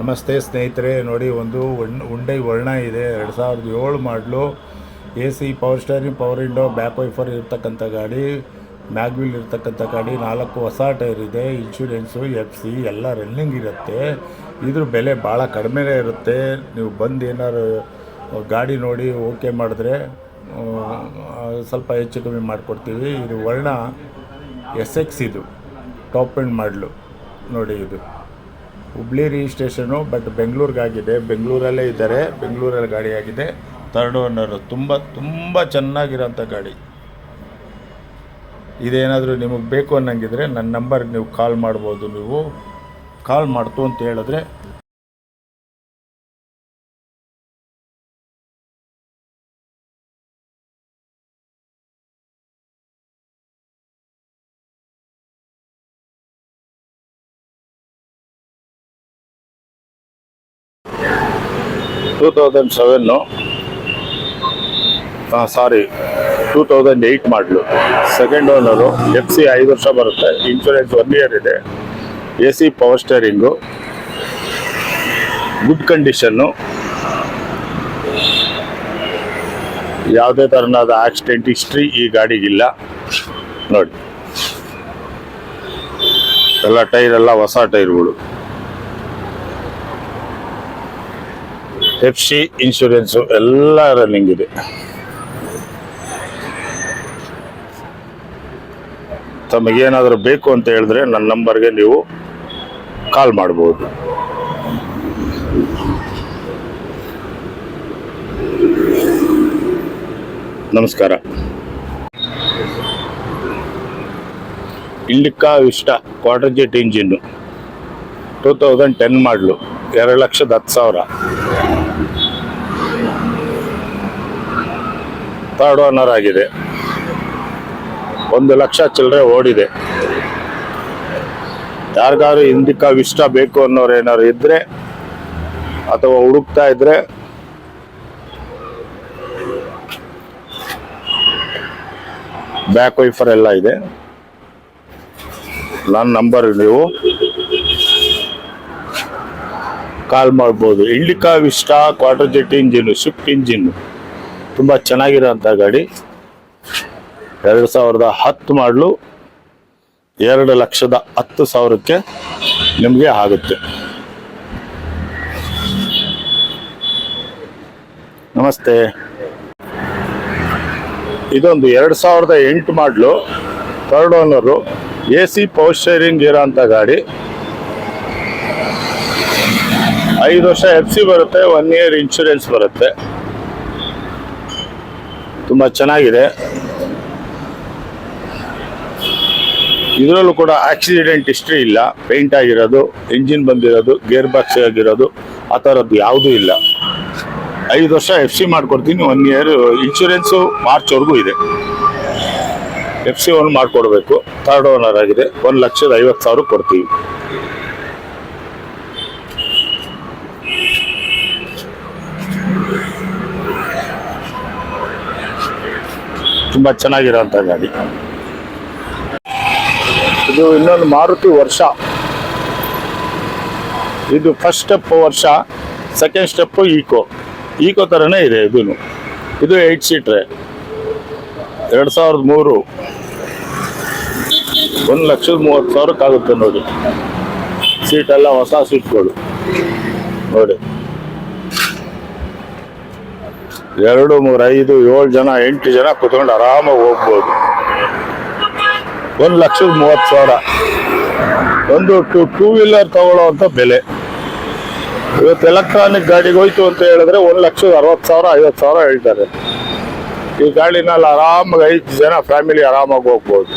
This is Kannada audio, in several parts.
ನಮಸ್ತೆ ಸ್ನೇಹಿತರೆ, ನೋಡಿ ಒಂದು ಉಂಡೈ ವರ್ಣ ಇದೆ. ಎರಡು ಸಾವಿರದ ಏಳು model A C power steering, power window back wiper ಇರ್ತಕ್ಕಂಥ ಗಾಡಿ ಮ್ಯಾಗ್ವಿಲ್ ಇರ್ತಕ್ಕಂಥ ಗಾಡಿ, ನಾಲ್ಕು ಹೊಸ ಟೈರ್ ಇದೆ ಇನ್ಶೂರೆನ್ಸು ಎಫ್ ಸಿ ಎಲ್ಲ ರನ್ನಿಂಗ್ ಇರುತ್ತೆ. ಇದ್ರ ಬೆಲೆ ಭಾಳ ಕಡಿಮೆನೇ ಇರುತ್ತೆ. ನೀವು ಬಂದು ಏನಾದ್ರು ಗಾಡಿ ನೋಡಿ ಓಕೆ ಮಾಡಿದ್ರೆ ಸ್ವಲ್ಪ ಹೆಚ್ಚು ಕಮ್ಮಿ ಮಾಡಿಕೊಡ್ತೀವಿ. ಇದು ವರ್ಣ ಎಸ್ ಎಕ್ಸ್ ಇದು, ಟಾಪ್ ಎಂಡ್ ಮಾಡಲು. ನೋಡಿ ಇದು. ಹುಬ್ಳಿ ರಿಜಿಸ್ಟ್ರೇಷನು ಬಟ್ ಬೆಂಗಳೂರಿಗಾಗಿದೆ. ಬೆಂಗಳೂರಲ್ಲೇ ಇದ್ದಾರೆ. ಬೆಂಗಳೂರಲ್ಲಿ ಗಾಡಿ ಆಗಿದೆ ತರ್ಡ್ ಓನರು. ತುಂಬ ತುಂಬ ಚೆನ್ನಾಗಿರೋಂಥ ಗಾಡಿ. ಇದೇನಾದರೂ ನಿಮಗೆ ಬೇಕು ಅನ್ನಂಗಿದ್ರೆ ನನ್ನ ನಂಬರ್ಗೆ ನೀವು ಕಾಲ್ ಮಾಡ್ಬೋದು ನೀವು. ಕಾಲ್ ಮಾಡ್ತು ಅಂತ ಹೇಳಿದ್ರೆ two thousand seven sorry two thousand eight model. Second owner F C ಐದು ವರ್ಷ ಬರುತ್ತೆ. ಇನ್ಶೂರೆನ್ಸ್ ಒನ್ ಇಯರ್ ಇದೆ. A C power steering good condition ಯಾವುದೇ ಥರನಾದ ಆಕ್ಸಿಡೆಂಟ್ ಹಿಸ್ಟ್ರಿ ಈ ಗಾಡಿಗಿಲ್ಲ. ನೋಡಿ. ಎಲ್ಲ ಟೈರ್ ಎಲ್ಲ ಹೊಸ ಟೈರ್ಗಳು. ಎಫ್ ಸಿ ಇನ್ಶೂರೆನ್ಸು ಎಲ್ಲ ರನ್ನಿಂಗ್ ಇದೆ. ತಮಗೇನಾದರೂ ಬೇಕು ಅಂತ ಹೇಳಿದ್ರೆ ನನ್ನ ನಂಬರ್ಗೆ ನೀವು ಕಾಲ್ ಮಾಡ್ಬೋದು. ನಮಸ್ಕಾರ. Indica Vista Quadrajet engine two thousand ten model ಎರಡು ಲಕ್ಷದ ಹತ್ತು ಸಾವಿರ. ಥರ್ಡ್ ಓನರ್ ಆಗಿದೆ ಒಂದು ಲಕ್ಷ ಚಿಲ್ಲರೆ ಓಡಿದೆ. ಯಾರಿಗಾದ್ರೂ ಹಿಂದಿಕ್ಕ ಇಷ್ಟ ಬೇಕು ಅನ್ನೋರು ಏನಾದ್ರು ಇದ್ರೆ ಅಥವಾ ಹುಡುಕ್ತಾ ಇದ್ರೆ ಬ್ಯಾಕ್ ವೈಫರ್ ಎಲ್ಲ ಇದೆ. ನನ್ನ ನಂಬರ್ ನೀವು ಕಾಲ್ ಮಾಡ್ಬೋದು. Indica Vista Quadrajet engine, Swift engine. ತುಂಬ ಚೆನ್ನಾಗಿರೋಂಥ ಗಾಡಿ. ಎರಡು ಸಾವಿರದ ಹತ್ತು ಮಾಡಲು ಎರಡು ಲಕ್ಷದ ಹತ್ತು ಸಾವಿರಕ್ಕೆ ನಿಮಗೆ ಆಗುತ್ತೆ. ನಮಸ್ತೆ. ಇದೊಂದು ಎರಡು ಸಾವಿರದ ಎಂಟು model third owner A C power steering ಇರೋಂಥ ಗಾಡಿ. ಐದು ವರ್ಷ ಎಫ್ ಸಿ ಬರುತ್ತೆ ಒನ್ ಇಯರ್ ಇನ್ಶೂರೆನ್ಸ್ ಬರುತ್ತೆ. ತುಂಬ ಚೆನ್ನಾಗಿದೆ. ಇದರಲ್ಲೂ ಕೂಡ ಆಕ್ಸಿಡೆಂಟ್ ಹಿಸ್ಟ್ರಿ ಇಲ್ಲ. ಪೇಂಟ್ ಆಗಿರೋದು ಇಂಜಿನ್ ಬಂದಿರೋದು ಗೇರ್ ಬಾಕ್ಸ್ ಆಗಿರೋದು, ಆ ಥರದ್ದು ಯಾವುದೂ ಇಲ್ಲ. ಐದು ವರ್ಷ ಎಫ್ ಸಿ ಮಾಡಿಕೊಡ್ತೀನಿ ಒನ್ ಇಯರ್ ಇನ್ಶೂರೆನ್ಸು ಮಾರ್ಚ್ವರೆಗೂ ಇದೆ. ಎಫ್ ಸಿ ಒನ್ ಮಾಡಿಕೊಡ್ಬೇಕು. ಥರ್ಡ್ ಓನರ್ ಆಗಿದೆ. ಒಂದು ಲಕ್ಷದ ಐವತ್ತು ಸಾವಿರ ಕೊಡ್ತೀವಿ. ತುಂಬ ಚೆನ್ನಾಗಿರೋಂಥ ಗಾಡಿ. ಇದು ಇನ್ನೊಂದು ಮಾರುತಿ ವರ್ಷ. ಇದು ಫಸ್ಟ್ ಸ್ಟೆಪ್ ವರ್ಷ ಸೆಕೆಂಡ್ ಸ್ಟೆಪ್ಪು ಈಕೋ ಈಕೋ ಥರನೇ ಇದೆ ಇದೂ ಇದು ಏಯ್ಟ್ ಸೀಟ್ರೆ ಎರಡು ಸಾವಿರದ ಮೂರು. ಒಂದು ಲಕ್ಷದ ಮೂವತ್ತು ಸಾವಿರಕ್ಕಾಗುತ್ತೆ ನೋಡಿ. ಸೀಟೆಲ್ಲ ಹೊಸ ಸೀಟ್ಗಳು ನೋಡಿ. ಎರಡು, ಮೂರು, ಐದು, ಏಳು ಜನ, ಎಂಟು ಜನ ಕುತ್ಕೊಂಡು ಆರಾಮಾಗಿ ಹೋಗ್ಬೋದು. ಒಂದು ಲಕ್ಷದ ಮೂವತ್ತು ಸಾವಿರ. ಒಂದು ಟೂ ಟೂ ವೀಲರ್ ತಗೊಳ್ಳೋವಂಥ ಬೆಲೆ. ಇವತ್ತು ಎಲೆಕ್ಟ್ರಾನಿಕ್ ಗಾಡಿಗೆ ಹೋಯ್ತು ಅಂತ ಹೇಳಿದ್ರೆ ಒಂದು ಲಕ್ಷದ ಅರವತ್ತು ಸಾವಿರ, ಐವತ್ತು ಸಾವಿರ ಹೇಳ್ತಾರೆ. ಈ ಗಾಡಿನಲ್ಲಿ ಆರಾಮಾಗಿ ಐದು ಜನ ಫ್ಯಾಮಿಲಿ ಆರಾಮಾಗಿ ಹೋಗ್ಬೋದು.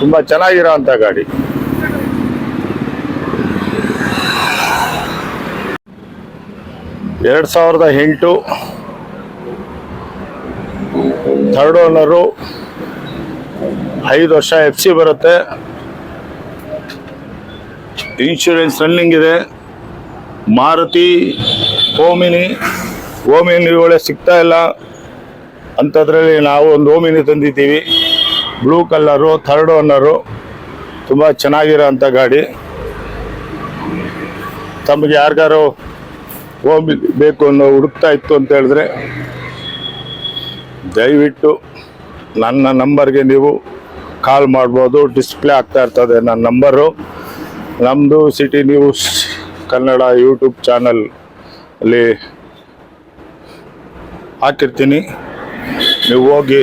ತುಂಬ ಚೆನ್ನಾಗಿರೋ ಅಂಥ ಗಾಡಿ. ಎರಡು ಸಾವಿರದ ಎಂಟು ಥರ್ಡ್ ಓನರು ಐದು ವರ್ಷ ಎಫ್ ಸಿ ಬರುತ್ತೆ. ಇನ್ಶೂರೆನ್ಸ್ ರನ್ನಿಂಗ್ ಇದೆ. ಮಾರುತಿ ಓಮಿನಿ ಓಮಿನಿ ಒಳ್ಳೆ ಸಿಗ್ತಾ ಇಲ್ಲ. ಅಂಥದ್ರಲ್ಲಿ ನಾವು ಒಂದು ಓಮಿನಿ ತಂದಿದ್ದೀವಿ. ಬ್ಲೂ ಕಲ್ಲರು ಥರ್ಡ್ ಓನರು ತುಂಬ ಚೆನ್ನಾಗಿರೋ ಅಂಥ ಗಾಡಿ. ತಮಗೆ ಯಾರಿಗಾರು ಹೋಮ್ ಬೇಕು ಅನ್ನೋ ಹುಡುಕ್ತಾ ಇತ್ತು ಅಂತ ಹೇಳಿದ್ರೆ, ದಯವಿಟ್ಟು ನನ್ನ ನಂಬರ್ಗೆ ನೀವು ಕಾಲ್ ಮಾಡ್ಬೋದು, ಡಿಸ್ಪ್ಲೇ ಆಗ್ತಾ ಇರ್ತದೆ ನನ್ನ ನಂಬರು. ನಮ್ಮದು city news Kannada YouTube channel ಅಲ್ಲಿ ಹಾಕಿರ್ತೀನಿ. ನೀವು ಹೋಗಿ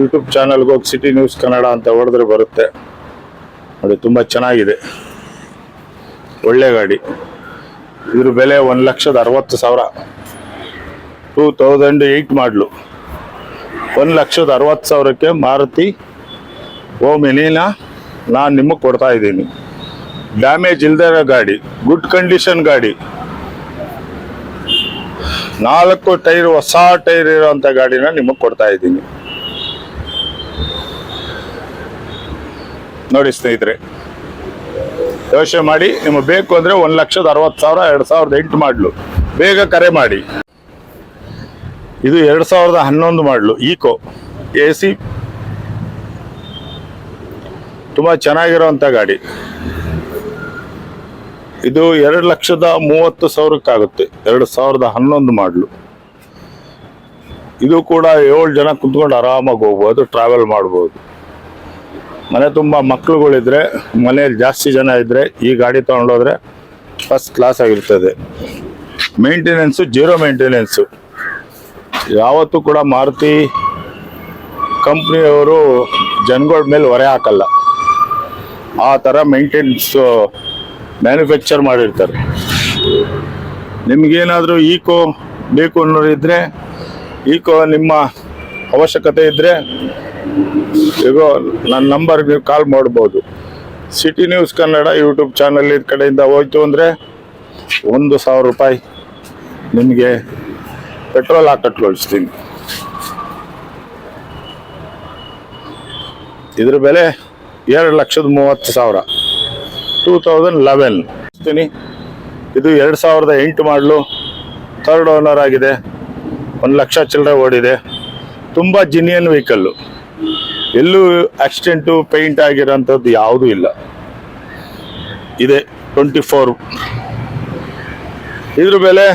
ಯೂಟ್ಯೂಬ್ ಚಾನಲ್ಗೆ ಹೋಗಿ ಸಿಟಿ ನ್ಯೂಸ್ ಕನ್ನಡ ಅಂತ ಹೊಡೆದ್ರೆ ಬರುತ್ತೆ. ನೋಡಿ, ತುಂಬ ಚೆನ್ನಾಗಿದೆ. ಒಳ್ಳೆ ಗಾಡಿ. ಇದ್ರ ಬೆಲೆ ಒಂದು ಲಕ್ಷದ ಅರವತ್ತು ಸಾವಿರ. ಟೂ ತೌಸಂಡ್ ಏಯ್ಟ್ ಮಾಡಲು. ಒಂದು ಲಕ್ಷದ ಅರವತ್ತು ಸಾವಿರಕ್ಕೆ ಮಾರುತಿ ಓಮಿನಿನ ನಾನು ನಿಮಗೆ ಕೊಡ್ತಾ ಇದ್ದೀನಿ. ಡ್ಯಾಮೇಜ್ ಇಲ್ಲದೆ ಇರೋ ಗಾಡಿ ಗುಡ್ ಕಂಡೀಷನ್ ಗಾಡಿ. ನಾಲ್ಕು ಟೈರ್, ಹೊಸ ಟೈರ್ ಇರೋಂಥ ಗಾಡಿನ ನಿಮಗೆ ಕೊಡ್ತಾ ಇದ್ದೀನಿ. ನೋಡಿ ಸ್ನೇಹಿತರೆ ಯೋಚನೆ ಮಾಡಿ, ನಿಮಗೆ ಬೇಕು ಅಂದರೆ ಒಂದು ಲಕ್ಷದ ಅರವತ್ತು ಸಾವಿರ, ಎರಡು ಸಾವಿರದ ಎಂಟು ಮಾಡಲು. ಬೇಗ ಕರೆ ಮಾಡಿ. ಇದು ಎರಡು ಸಾವಿರದ ಹನ್ನೊಂದು ಮಾಡಲು, ಈಕೋ. ಎ ಸಿ ತುಂಬ ಚೆನ್ನಾಗಿರೋವಂಥ ಗಾಡಿ. ಇದು ಎರಡು ಲಕ್ಷದ ಮೂವತ್ತು ಸಾವಿರಕ್ಕಾಗುತ್ತೆ, ಎರಡು ಸಾವಿರದ ಹನ್ನೊಂದು ಮಾಡಲು. ಇದು ಕೂಡ ಏಳು ಜನ ಕುತ್ಕೊಂಡು ಆರಾಮಾಗಿ ಹೋಗ್ಬೋದು ಟ್ರಾವೆಲ್ ಮಾಡ್ಬೋದು. ಮನೆ ತುಂಬ ಮಕ್ಕಳುಗಳಿದ್ರೆ ಮನೆಯಲ್ಲಿ ಜಾಸ್ತಿ ಜನ ಇದ್ದರೆ ಈ ಗಾಡಿ ತೊಗೊಂಡೋದ್ರೆ ಫಸ್ಟ್ ಕ್ಲಾಸ್ ಆಗಿರ್ತದೆ. ಮೇಂಟೆನೆನ್ಸು ಜೀರೋ ಮೇಂಟೆನೆನ್ಸು ಯಾವತ್ತೂ ಕೂಡ ಮಾರುತಿ ಕಂಪ್ನಿಯವರು ಜನಗಳ ಮೇಲೆ ಹೊರೆ ಹಾಕಲ್ಲ. ಆ ಥರ ಮೇಂಟೆನೆನ್ಸು ಮ್ಯಾನುಫ್ಯಾಕ್ಚರ್ ಮಾಡಿರ್ತಾರೆ. ನಿಮಗೇನಾದರೂ ಈಕೋ ಬೇಕು ಅನ್ನೋರು ಇದ್ದರೆ ಈಕೋ ನಿಮ್ಮ ಅವಶ್ಯಕತೆ ಇದ್ದರೆ ಈಗ ನನ್ನ ನಂಬರ್ ನೀವು ಕಾಲ್ ಮಾಡ್ಬೋದು. City news Kannada YouTube channel ಇದ್ ಕಡೆಯಿಂದ ಹೋಯ್ತು ಅಂದರೆ ಒಂದು ಸಾವಿರ ರೂಪಾಯಿ ನಿಮಗೆ ಪೆಟ್ರೋಲ್ ಹಾಕಟ್ಟು ಕಳಿಸ್ತೀನಿ ಇದ್ರ ಬೆಲೆ ಎರಡು ಲಕ್ಷದ ಮೂವತ್ತು ಸಾವಿರ. ಟೂ ತೌಸಂಡ್ ಲೆವೆನ್ ಇದು ಎರಡು ಸಾವಿರದ ಎಂಟು ಮಾಡಲು ಥರ್ಡ್ ಓನರ್ ಆಗಿದೆ. ಒಂದು ಲಕ್ಷ ಚಿಲ್ಲರೆ ಓಡಿದೆ. ತುಂಬ ಜಿನಿಯನ್ ವೆಹಿಕಲ್ಲು ಎಲ್ಲೂ ಆಕ್ಸಿಡೆಂಟು ಪೇಂಟ್ ಆಗಿರೋಂಥದ್ದು ಯಾವುದೂ ಇಲ್ಲ. ಇದೆ ಟ್ವೆಂಟಿ ಫೋರ್ ಇದ್ರ ಬೆಲೆ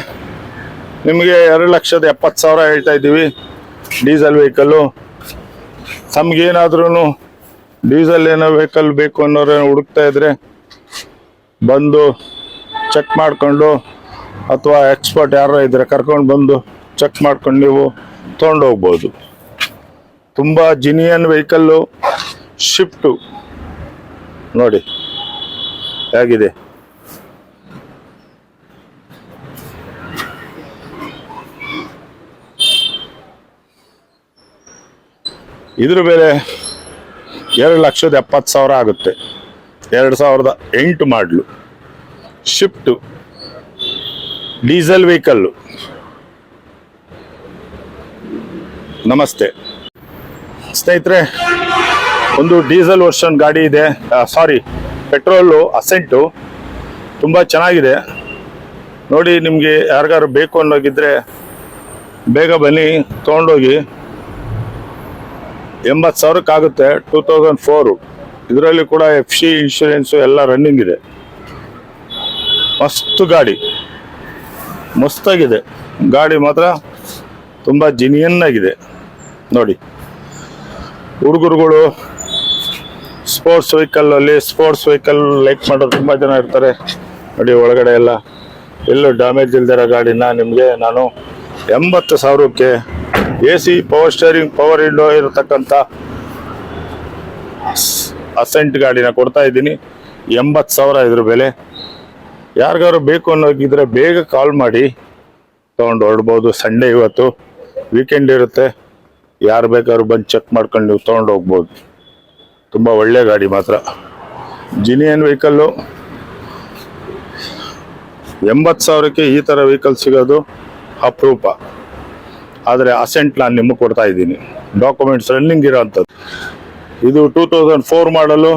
ನಿಮಗೆ ಎರಡು ಲಕ್ಷದ ಎಪ್ಪತ್ತು ಸಾವಿರ ಹೇಳ್ತಾ ಇದ್ದೀವಿ. ಡೀಸೆಲ್ ವೆಹಿಕಲ್ಲು ತಮಗೇನಾದ್ರೂ ಡೀಸೆಲ್ ಏನೋ ವೆಹಿಕಲ್ ಬೇಕು ಅನ್ನೋರು ಹುಡುಕ್ತಾ ಇದ್ರೆ ಬಂದು ಚೆಕ್ ಮಾಡಿಕೊಂಡು ಅಥವಾ ಎಕ್ಸ್ಪರ್ಟ್ ಯಾರೋ ಇದ್ರೆ ಕರ್ಕೊಂಡು ಬಂದು ಚೆಕ್ ಮಾಡ್ಕೊಂಡು ನೀವು ತೊಗೊಂಡು ಹೋಗ್ಬೋದು. ತುಂಬ ಜಿನಿಯನ್ ವೆಹಿಕಲ್ಲು ಶಿಫ್ಟು ನೋಡಿ ಹೇಗಿದೆ. ಇದ್ರ ಬೆಲೆ ಎರಡು ಲಕ್ಷದ ಎಪ್ಪತ್ತು ಸಾವಿರ ಆಗುತ್ತೆ. ಎರಡು ಸಾವಿರದ ಎಂಟು ಮಾಡಲು. Swift diesel vehicle. ನಮಸ್ತೆ. ಸ್ನೇಹಿತರೆ, ಒಂದು ಡೀಸೆಲ್ ವರ್ಷನ್ ಗಾಡಿ ಇದೆ. ಸಾರಿ ಪೆಟ್ರೋಲು ಅಸೆಂಟು ತುಂಬ ಚೆನ್ನಾಗಿದೆ. ನೋಡಿ ನಿಮಗೆ ಯಾರಿಗಾರು ಬೇಕು ಅನ್ನೋಗಿದ್ರೆ ಬೇಗ ಬನ್ನಿ, ತೊಗೊಂಡೋಗಿ. ಎಂಬತ್ತು ಸಾವಿರಕ್ಕಾಗುತ್ತೆ ಟೂ ತೌಸಂಡ್ ಫೋರು ಇದರಲ್ಲಿ ಕೂಡ ಎಫ್ ಸಿ ಇನ್ಶೂರೆನ್ಸು ಎಲ್ಲ ರನ್ನಿಂಗ್ ಇದೆ. ಮಸ್ತ್ ಗಾಡಿ. ಮಸ್ತಾಗಿದೆ. ಗಾಡಿ ಮಾತ್ರ ತುಂಬ ಜಿನಿಯನ್ ಆಗಿದೆ. ನೋಡಿ. ಹುಡುಗರುಗಳು ಸ್ಪೋರ್ಟ್ಸ್ ವೆಹಿಕಲಲ್ಲಿ ಸ್ಪೋರ್ಟ್ಸ್ ವೆಹಿಕಲ್ ಲೈಕ್ ಮಾಡೋರು ತುಂಬ ಜನ ಇರ್ತಾರೆ. ನೋಡಿ ಒಳಗಡೆ ಎಲ್ಲ. ಎಲ್ಲೂ ಡ್ಯಾಮೇಜ್ ಇಲ್ದಿರೋ ಗಾಡಿನ ನಿಮಗೆ ನಾನು ಎಂಬತ್ತು ಸಾವಿರಕ್ಕೆ A C power steering power window ಇರತಕ್ಕಂಥ ಅಸೆಂಟ್ ಗಾಡಿನ ಕೊಡ್ತಾ ಇದ್ದೀನಿ. ಎಂಬತ್ತು ಸಾವಿರ ಇದ್ರ ಬೆಲೆ. ಯಾರಿಗಾರು ಬೇಕು ಅನ್ನೋಗಿದ್ರೆ ಬೇಗ ಕಾಲ್ ಮಾಡಿ. ತೊಗೊಂಡು ಹೊರಡ್ಬೋದು. ಸಂಡೇ ಇವತ್ತು. ವೀಕೆಂಡ್ ಇರುತ್ತೆ. ಯಾರು ಬೇಕಾದ್ರೂ ಬಂದು ಚೆಕ್ ಮಾಡ್ಕೊಂಡು ನೀವು ತೊಗೊಂಡು ಹೋಗ್ಬೋದು. ತುಂಬ ಒಳ್ಳೆ ಗಾಡಿ ಮಾತ್ರ. ಜಿನಿಯನ್ ವೆಹಿಕಲ್ಲು ಎಂಬತ್ತು ಸಾವಿರಕ್ಕೆ ಈ ಥರ ವೆಹಿಕಲ್ ಸಿಗೋದು ಅಪರೂಪ. ಆದರೆ ಅಸೆಂಟ್ ನಾನು ನಿಮಗೆ ಕೊಡ್ತಾ ಇದ್ದೀನಿ. ಡಾಕ್ಯುಮೆಂಟ್ಸ್ ರನ್ನಿಂಗ್ ಇರೋವಂಥದ್ದು ಇದು two thousand four model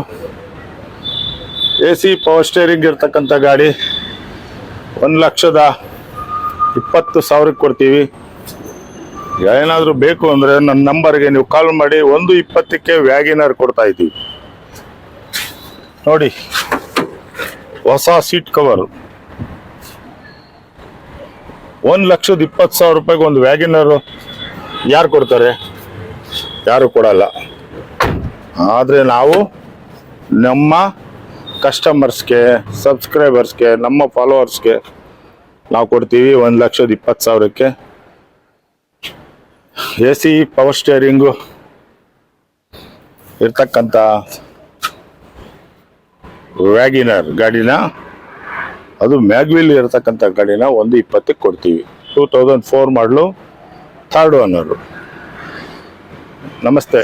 A C power steering ಇರ್ತಕ್ಕಂಥ ಗಾಡಿ. ಒಂದು ಲಕ್ಷದ ಇಪ್ಪತ್ತು ಸಾವಿರಕ್ಕೆ ಕೊಡ್ತೀವಿ. ಏನಾದರೂ ಬೇಕು ಅಂದರೆ ನನ್ನ ನಂಬರ್ಗೆ ನೀವು ಕಾಲ್ ಮಾಡಿ ಒಂದು ಇಪ್ಪತ್ತಕ್ಕೆ ವ್ಯಾಗಿನರ್ ಕೊಡ್ತಾ ಇದ್ದೀವಿ. ನೋಡಿ, ಹೊಸ ಸೀಟ್ ಕವರು ಒಂದು ಲಕ್ಷದ ಇಪ್ಪತ್ತು ಸಾವಿರ ರೂಪಾಯಿಗೆ ಒಂದು ವ್ಯಾಗಿನರು ಯಾರು ಕೊಡ್ತಾರೆ? ಯಾರು ಕೊಡಲ್ಲ. ಆದರೆ ನಾವು ನಮ್ಮ ಕಸ್ಟಮರ್ಸ್ಗೆ ಸಬ್ಸ್ಕ್ರೈಬರ್ಸ್ಗೆ ನಮ್ಮ ಫಾಲೋವರ್ಸ್ಗೆ ನಾವು ಕೊಡ್ತೀವಿ ಒಂದು ಲಕ್ಷದ ಇಪ್ಪತ್ತು ಸಾವಿರಕ್ಕೆ. ಎ ಸಿ ಪವರ್ ಸ್ಟೇರಿಂಗು ಇರ್ತಕ್ಕಂಥ ವ್ಯಾಗಿನರ್ ಗಾಡಿನ, ಅದು ಮ್ಯಾಗ್ವಿಲ್ ಇರತಕ್ಕಂಥ ಗಾಡಿನ ಒಂದು ಇಪ್ಪತ್ತಕ್ಕೆ ಕೊಡ್ತೀವಿ. Two thousand four model third owner ನಮಸ್ತೆ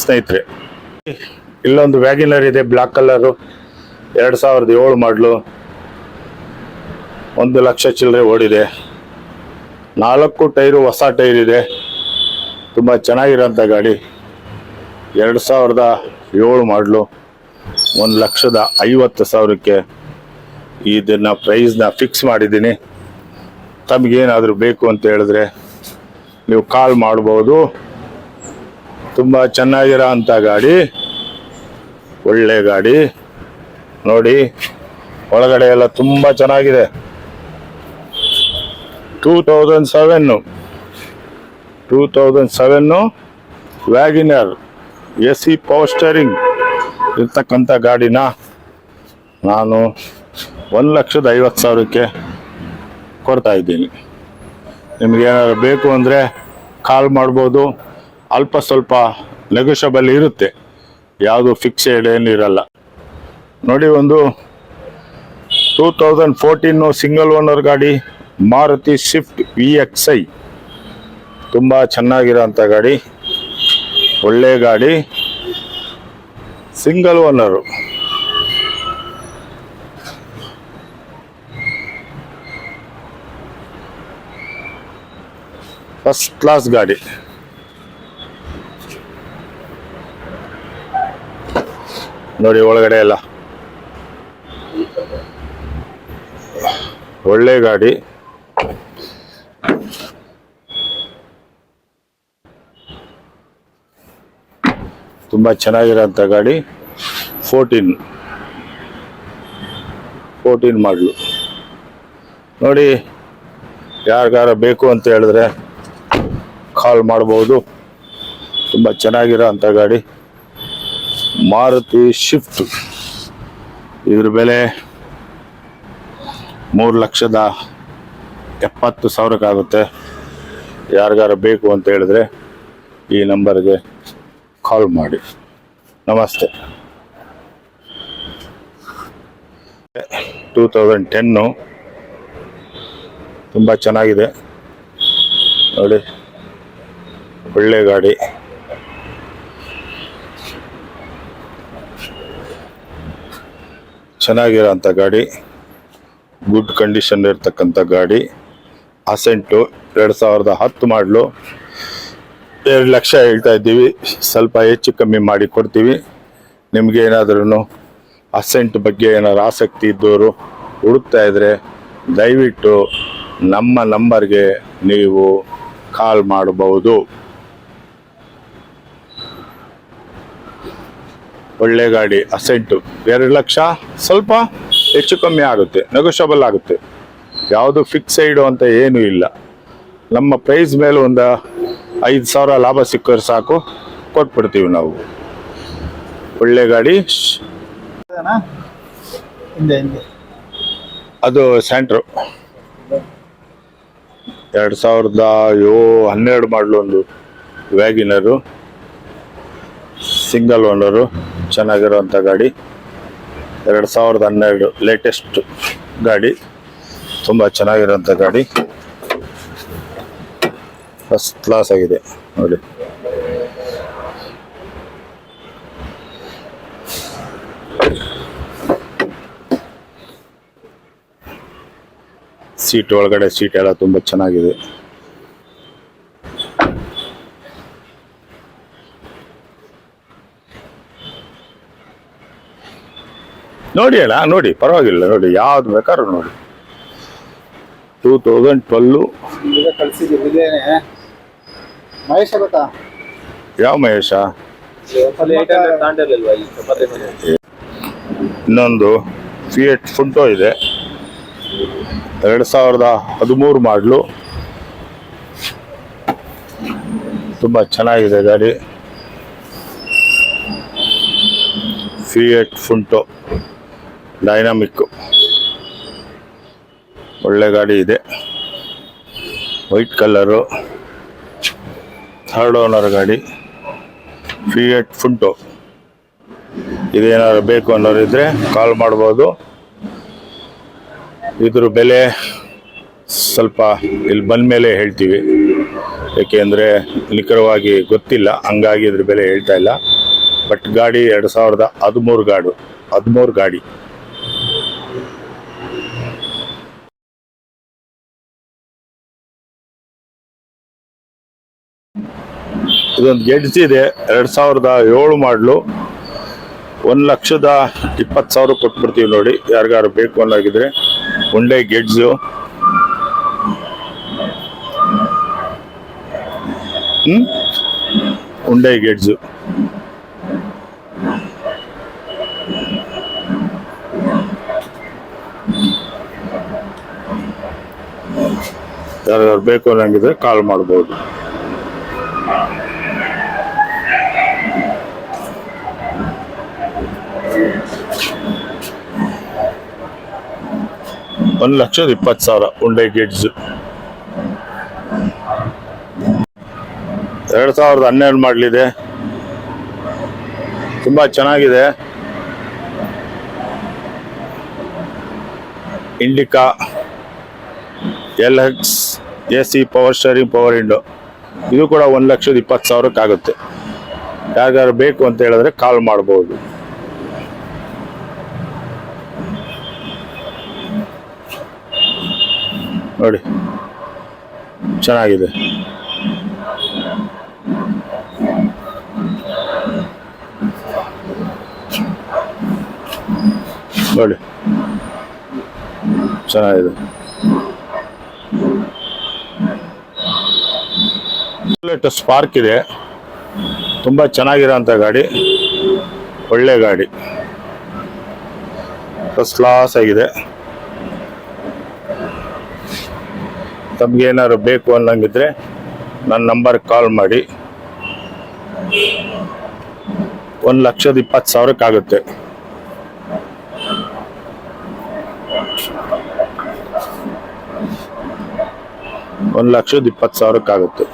ಸ್ನೇಹಿತರೆ. ಇಲ್ಲೊಂದು ವ್ಯಾಗಿನರ್ ಇದೆ ಬ್ಲ್ಯಾಕ್ ಕಲರು ಎರಡು ಸಾವಿರದ ಏಳು ಮಾಡಲು ಒಂದು ಲಕ್ಷ ಚಿಲ್ಲರೆ ಓಡಿದೆ. ನಾಲ್ಕು ಟೈರು, ಹೊಸ ಟೈರ್ ಇದೆ. ತುಂಬ ಚೆನ್ನಾಗಿರೋಂಥ ಗಾಡಿ. ಎರಡು ಸಾವಿರದ ಏಳು ಮಾಡಲು ಒಂದು ಲಕ್ಷದ ಐವತ್ತು ಸಾವಿರಕ್ಕೆ ಇದನ್ನು ಪ್ರೈಸ್ನ ಫಿಕ್ಸ್ ಮಾಡಿದ್ದೀನಿ. ತಮಗೇನಾದರೂ ಬೇಕು ಅಂತ ಹೇಳಿದ್ರೆ ನೀವು ಕಾಲ್ ಮಾಡ್ಬೋದು. ತುಂಬ ಚೆನ್ನಾಗಿರೋ ಅಂಥ ಗಾಡಿ. ಒಳ್ಳೆ ಗಾಡಿ. ನೋಡಿ, ಒಳಗಡೆ ಎಲ್ಲ ತುಂಬ ಚೆನ್ನಾಗಿದೆ. Two thousand seven two thousand seven Wagon R A C power steering ಇರ್ತಕ್ಕಂಥ ಗಾಡಿನ ನಾನು ಒಂದು ಲಕ್ಷದ ಐವತ್ತು ಸಾವಿರಕ್ಕೆ ಕೊಡ್ತಾ ಇದ್ದೀನಿ. ನಿಮ್ಗೆ ಏನಾದ್ರು ಬೇಕು ಅಂದರೆ ಕಾಲ್ ಮಾಡ್ಬೋದು. ಅಲ್ಪ ಸ್ವಲ್ಪ ನೆಗೋಷಬಲ್ ಇರುತ್ತೆ. ಯಾವುದು ಫಿಕ್ಸೆಡ್ ಏನಿರಲ್ಲ ನೋಡಿ ಒಂದು two thousand fourteen single owner ಗಾಡಿ Maruti Swift V X I ತುಂಬ ಚೆನ್ನಾಗಿರೋಂಥ ಗಾಡಿ, ಒಳ್ಳೆ ಗಾಡಿ ಸಿಂಗಲ್ ಓನರು ಫಸ್ಟ್ ಕ್ಲಾಸ್ ಗಾಡಿ. ನೋಡಿ ಒಳಗಡೆ ಎಲ್ಲ. ಒಳ್ಳೆ ಗಾಡಿ. ತುಂಬ ಚೆನ್ನಾಗಿರೋಂಥ ಗಾಡಿ ಫೋರ್ಟೀನ್ ಫೋರ್ಟೀನ್ ಮಾಡಲು ನೋಡಿ, ಯಾರಿಗಾರ ಬೇಕು ಅಂತ ಹೇಳಿದ್ರೆ ಕಾಲ್ ಮಾಡ್ಬೋದು. ತುಂಬ ಚೆನ್ನಾಗಿರೋ ಅಂಥ ಗಾಡಿ. ಮಾರುತಿ ಶಿಫ್ಟ್ ಇದ್ರ ಬೆಲೆ ಮೂರು ಲಕ್ಷದ ಎಪ್ಪತ್ತು ಸಾವಿರಕ್ಕಾಗುತ್ತೆ. ಯಾರಿಗಾರ ಬೇಕು ಅಂತ ಹೇಳಿದ್ರೆ ಈ ನಂಬರ್ಗೆ ಕಾಲ್ ಮಾಡಿ. ನಮಸ್ತೆ. ಟೂ ತೌಸಂಡ್ ಟೆನ್ನು ತುಂಬ ಚೆನ್ನಾಗಿದೆ. ನೋಡಿ, ಒಳ್ಳೆ ಗಾಡಿ. ಚೆನ್ನಾಗಿರೋಂಥ ಗಾಡಿ. ಗುಡ್ ಕಂಡೀಷನ್ ಇರ್ತಕ್ಕಂಥ ಗಾಡಿ. ಅಸೆಂಟು ಎರಡು ಸಾವಿರದ ಹತ್ತು ಮಾಡಲು ಎರಡು ಲಕ್ಷ ಹೇಳ್ತಾ ಇದ್ದೀವಿ. ಸ್ವಲ್ಪ ಹೆಚ್ಚು ಕಮ್ಮಿ ಮಾಡಿ ಕೊಡ್ತೀವಿ. ನಿಮಗೆ ಏನಾದ್ರೂ ಅಸೆಂಟ್ ಬಗ್ಗೆ ಏನಾದ್ರು ಆಸಕ್ತಿ ಇದ್ದವರು ಹುಡುಕ್ತಾ ಇದ್ರೆ ದಯವಿಟ್ಟು ನಮ್ಮ ನಂಬರ್ಗೆ ನೀವು ಕಾಲ್ ಮಾಡಬಹುದು. ಒಳ್ಳೆ ಗಾಡಿ, ಅಸೆಂಟು. ಎರಡು ಲಕ್ಷ ಸ್ವಲ್ಪ ಹೆಚ್ಚು ಕಮ್ಮಿ ಆಗುತ್ತೆ. ನೆಗೋಷಿಯಬಲ್ ಆಗುತ್ತೆ. ಯಾವುದು ಫಿಕ್ಸೈಡು ಅಂತ ಏನೂ ಇಲ್ಲ. ನಮ್ಮ ಪ್ರೈಸ್ ಮೇಲೆ ಒಂದು ಐದು ಸಾವಿರ ಲಾಭ ಸಿಕ್ಕರೆ ಸಾಕು ಕೊಟ್ಬಿಡ್ತೀವಿ ನಾವು. ಒಳ್ಳೆ ಗಾಡಿ. ಅದು ಸ್ಯಾಂಟ್ರು ಎರಡು ಸಾವಿರದ ಯೋ ಹನ್ನೆರಡು ಮಾಡಲು ಒಂದು ವ್ಯಾಗಿನರು ಸಿಂಗಲ್ ಓನರು ಚೆನ್ನಾಗಿರುವಂಥ ಗಾಡಿ. ಎರಡು ಸಾವಿರದ ಹನ್ನೆರಡು ಲೇಟೆಸ್ಟ್ ಗಾಡಿ. ತುಂಬ ಚೆನ್ನಾಗಿರೋಂಥ ಗಾಡಿ. ಫಸ್ಟ್ ಕ್ಲಾಸ್ ಆಗಿದೆ ನೋಡಿ. ಸೀಟ್ ಒಳಗಡೆ ಸೀಟ್ ಎಲ್ಲ ತುಂಬ ಚೆನ್ನಾಗಿದೆ. ನೋಡಿ ಅಲ್ಲ ನೋಡಿ, ಪರವಾಗಿಲ್ಲ, ನೋಡಿ, ಯಾವ್ದು ಬೇಕಾದ್ರೂ ನೋಡಿ. ಟೂ ತೌಸಂಡ್ ಟ್ವೆಲ್ಲು ಮಹೇಶ ಗೊತ್ತಾ? ಯಾವ ಮಹೇಶ? ಇನ್ನೊಂದು ಫಿಯೆಟ್ ಫುಂಟೋ ಇದೆ. ಎರಡು ಸಾವಿರದ ಹದಿಮೂರು ಮಾಡಲು ತುಂಬ ಚೆನ್ನಾಗಿದೆ ಗಾಡಿ. ಫಿಯೆಟ್ ಫುಂಟೋ ಡೈನಾಮಿಕ್ಕು ಒಳ್ಳೆ ಗಾಡಿ ಇದೆ. ವೈಟ್ ಕಲರು ಥರ್ಡ್ ಓನರ್ ಗಾಡಿ ಫಿಯೆಟ್ ಫುಂಟೋ ಇದೇನಾದ್ರು ಬೇಕು ಅನ್ನೋರು ಇದ್ರೆ ಕಾಲ್ ಮಾಡ್ಬೋದು. ಇದ್ರ ಬೆಲೆ ಸ್ವಲ್ಪ ಇಲ್ಲಿ ಬಂದ ಮೇಲೆ ಹೇಳ್ತೀವಿ. ಏಕೆಂದರೆ ನಿಖರವಾಗಿ ಗೊತ್ತಿಲ್ಲ, ಹಂಗಾಗಿ ಇದ್ರ ಬೆಲೆ ಹೇಳ್ತಾ ಇಲ್ಲ. ಬಟ್ ಗಾಡಿ ಎರಡು ಸಾವಿರದ ಹದಿಮೂರು ಗಾಡು, ಹದಿಮೂರು ಗಾಡಿ. ಇದೊಂದು ಗೆಡ್ಜ್ ಇದೆ. ಎರಡು ಸಾವಿರದ ಏಳು ಮಾಡಲು. ಒಂದು ಲಕ್ಷದ ಇಪ್ಪತ್ತು ಸಾವಿರ ಕೊಟ್ಬಿಡ್ತೀವಿ ನೋಡಿ. ಯಾರಿಗಾರು ಬೇಕು ಅನ್ನೋಗಿದ್ರೆ ಒಂಡೆ ಗೆಡ್ಜು. ಉಂಡೆ ಗೆಡ್ಜು. ಯಾರು ಬೇಕು ಅನ್ನಂಗಿದ್ರೆ ಕಾಲ್ ಮಾಡ್ಬೋದು. ಒಂದು ಲಕ್ಷದ ಇಪ್ಪತ್ತು ಸಾವಿರ ಉಂಡೆ ಗೆಡ್ಜ್ ಎರಡು ಸಾವಿರದ ಹನ್ನೆರಡು ಮಾಡಲಿದೆ. ತುಂಬ ಚೆನ್ನಾಗಿದೆ. Indica L X A C power steering power window ಇದು ಕೂಡ ಒಂದು ಲಕ್ಷದ ಇಪ್ಪತ್ತು ಸಾವಿರಕ್ಕಾಗುತ್ತೆ. ಯಾರ್ಯಾರು ಬೇಕು ಅಂತ ಹೇಳಿದ್ರೆ ಕಾಲ್ ಮಾಡ್ಬೋದು. ನೋಡಿ. ಚೆನ್ನಾಗಿದೆ. ನೋಡಿ. ಚೆನ್ನಾಗಿದೆ. ಸ್ಪಾರ್ಕ್ ಇದೆ. ತುಂಬ ಚೆನ್ನಾಗಿರೋಂಥ ಗಾಡಿ. ಒಳ್ಳೆ ಗಾಡಿ. ಫಸ್ಟ್ ಕ್ಲಾಸ್ ಆಗಿದೆ. ತಮ್ಗೇನಾದ್ರು ಬೇಕು ಅನ್ನಂಗಿದ್ರೆ ನನ್ನ ನಂಬರ್ ಕಾಲ್ ಮಾಡಿ. ಒಂದು ಲಕ್ಷದ ಇಪ್ಪತ್ತು ಸಾವಿರಕ್ಕಾಗುತ್ತೆ ಒಂದು ಲಕ್ಷದ ಇಪ್ಪತ್ತು ಸಾವಿರಕ್ಕಾಗುತ್ತೆ